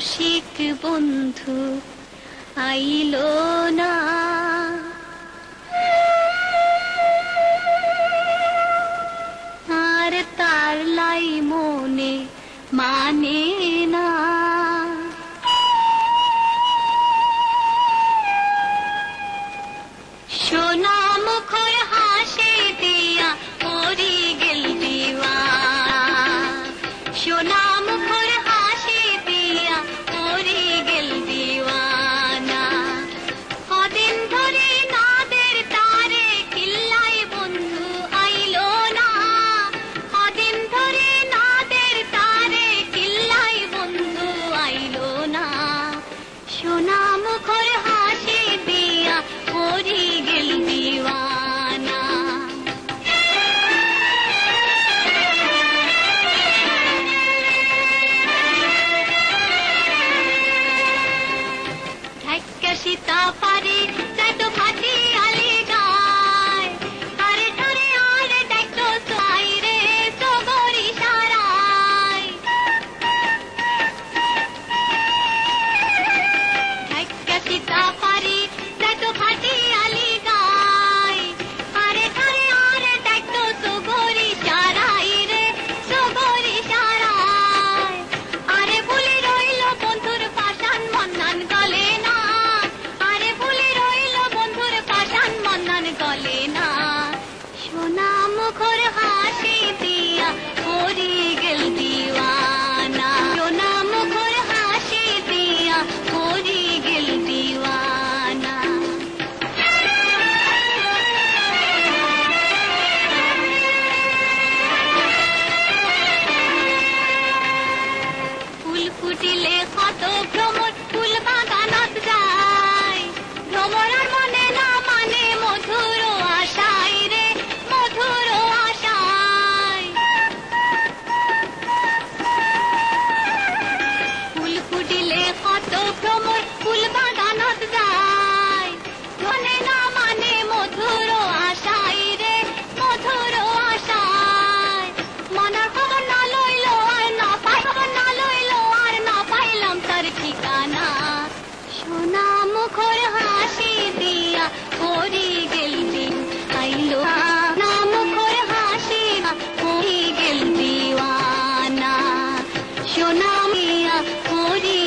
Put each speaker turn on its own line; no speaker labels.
রসিক বন্ধু আইল না। আর তার লাই মনে মানে না। শোনা হাসি দিয়া সোনা সীতা পারে সোনা মিয়া করি